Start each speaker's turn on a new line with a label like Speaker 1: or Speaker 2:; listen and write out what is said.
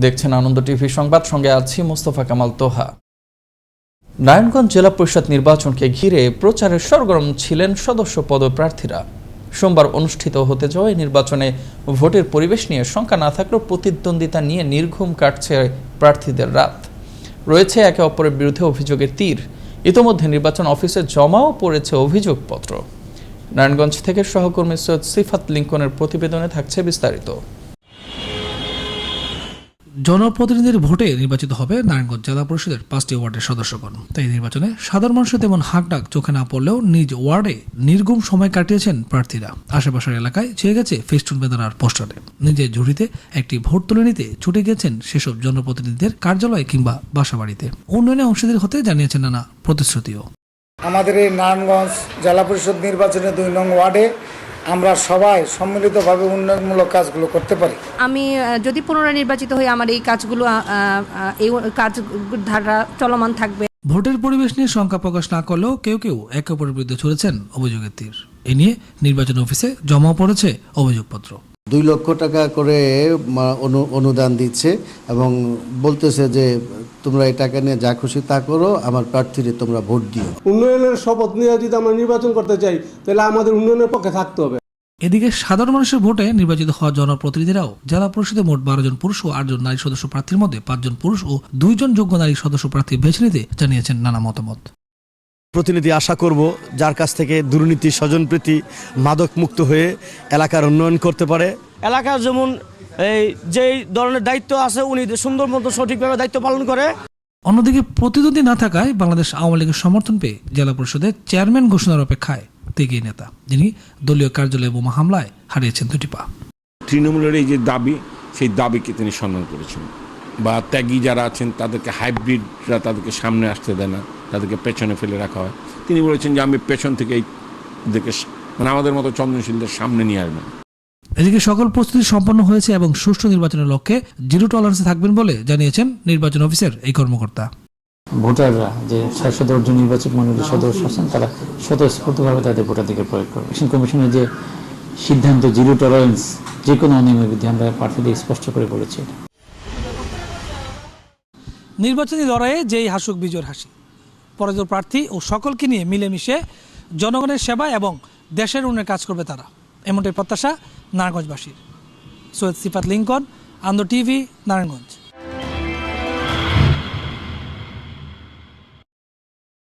Speaker 1: দেখছেন আনন্দ টিভি সংবাদ। সঙ্গে আছি মোস্তফা কামাল তোহা। নারায়ণগঞ্জ জেলা পরিষদ নির্বাচনকে ঘিরে প্রচারের সরগরম ছিলেন সদস্য পদপ্রার্থীরা। সোমবার অনুষ্ঠিত হতে যাওয়া নির্বাচনে ভোটের পরিবেশ নিয়ে শঙ্কা না থাকলেও প্রতিদ্বন্দ্বিতা নিয়ে নির্ঘুম কাটছে প্রার্থীদের রাত। রয়েছে একে অপরের বিরুদ্ধে অভিযোগের তীর। ইতোমধ্যে নির্বাচন অফিসে জমাও পড়েছে অভিযোগপত্র। নারায়ণগঞ্জ থেকে সহকর্মী সৈয়দ সিফাত লিঙ্কনের প্রতিবেদনে থাকছে বিস্তারিত।
Speaker 2: জনপ্রতিনিধির ভোটে নির্বাচিত হবে নারায়ণগঞ্জ জেলা পরিষদের পাঁচটি ওয়ার্ডের সদস্যগণ। তাই নির্বাচনে সাধারণ মানুষের তেমন হাকডাক চোখে না পড়লেও নিজ ওয়ার্ডে নির্গুম সময় কাটিয়েছেন প্রার্থীরা। আশেপাশের এলাকায় ছেয়ে গেছে ফেস্টুন বেদনার পোস্টারে। নিজের ঝুড়িতে একটি ভোট তুলে নিতে ছুটে গেছেন সেসব জনপ্রতিনিধিদের কার্যালয় কিংবা বাসাবাড়িতে। উন্নয়নে অংশীদার হতে জানিয়েছেন নানা প্রতিশ্রুতিও।
Speaker 3: আমাদের এই নারায়ণগঞ্জ জেলা পরিষদ নির্বাচনে দুই নং ওয়ার্ডে আমরা সবাই সম্মিলিতভাবে উন্নয়নমূলক কাজগুলো করতে পারি।
Speaker 4: আমি যদি পুনরায় নির্বাচিত হই আমার এই কাজগুলো এই কাজ ধারা চলমান থাকবে।
Speaker 2: ভোটের পরিবেশ নিয়ে শঙ্কা প্রকাশ না করলেও কেউ কেউ একে অপরের বিরুদ্ধে ছড়েছেন অভিযোগের তীর। এ নিয়ে নির্বাচন অফিসে জমা পড়েছে অভিযোগপত্র।
Speaker 5: দুই লক্ষ টাকা করে অনু- অনুদান দিচ্ছে এবং বলতেছে যে তোমরা এই টাকা নিয়ে যা খুশি তা করো আমার প্রার্থীরে তোমরা ভোট দিও।
Speaker 6: উন্নয়নের শপথ নিয়ে যদি আমরা নির্বাচন করতে চাই তাহলে আমাদের উন্নয়নের পক্ষে থাকতে হবে।
Speaker 2: এদিকে সাধারণ মানুষের ভোটে নির্বাচিত হওয়া জনপ্রতিনিধিরাও জেলা পরিষদে মোট বারো জন পুরুষ ও আটজন নারী সদস্য প্রার্থীর মধ্যে পাঁচজন পুরুষ ও দুইজন যোগ্য নারী সদস্য প্রার্থী বেছে নিতে জানিয়েছেন নানা মতামত।
Speaker 7: প্রতিনিধি আশা করব যার কাছ থেকে দুর্নীতি স্বজনপ্রীতি মাদক মুক্ত হয়ে এলাকার উন্নয়ন করতে পারে।
Speaker 8: এলাকার যেমন এই যেই ধরনের দায়িত্ব আছে উনি সুন্দর মতো সঠিকভাবে দায়িত্ব পালন করে।
Speaker 2: অন্যদিকে প্রতিদ্বন্দ্বী না থাকায় বাংলাদেশ আওয়ামী লীগের সমর্থন পেয়ে জেলা পরিষদের চেয়ারম্যান ঘোষণার অপেক্ষায় তেগি নেতা যিনি দলীয় কার্যালয়ে বোমা হামলায় হারিয়েছেন দুটি পা।
Speaker 9: তৃণমূলের এই যে দাবি সেই দাবিকে তিনি সম্মান করেছেন। বা ত্যাগী যারা আছেন তাদেরকে হাইব্রিডরা তাদেরকে সামনে আসতে দেয় না। তাদেরকে পেছনে ফেলে রাখা হয়। তিনি বলেছেন যে আমি পেছন থেকে এই সা- মানে আমাদের মতো চন্দ্রশীলদের সামনে নিয়ে আসবেন।
Speaker 2: এদিকে সকল প্রস্তুতি সম্পন্ন হয়েছে এবং সুষ্ঠু নির্বাচনের লক্ষ্যে জিরো টলারেন্সে থাকবেন বলে জানিয়েছেন নির্বাচন অফিসের এই কর্মকর্তা।
Speaker 10: ভোটাররা যে সাংসদ অর্জন নির্বাচক মন্ডলীর সদস্য আছেন তারা স্বতঃস্ফূর্তভাবে তাদের ভোটাধিকার প্রয়োগ করবে। ইলেকশন কমিশনের যে সিদ্ধান্ত জিরো টলারেন্স যে কোনো অনিয়মের বিরুদ্ধে আমরা প্রার্থীদের স্পষ্ট করে বলেছি
Speaker 2: নির্বাচনী লড়াইয়ে যেই হাসুক বিজয়ের হাসি। পরাজিত প্রার্থী ও সকলকে নিয়ে মিলেমিশে জনগণের সেবা এবং দেশের উন্নয়নের কাজ করবে তারা। এমনটাই প্রত্যাশা নারায়ণগঞ্জবাসীর। সৈয়দ সিফাত লিঙ্কন আন্দো টিভি, নারায়ণগঞ্জ।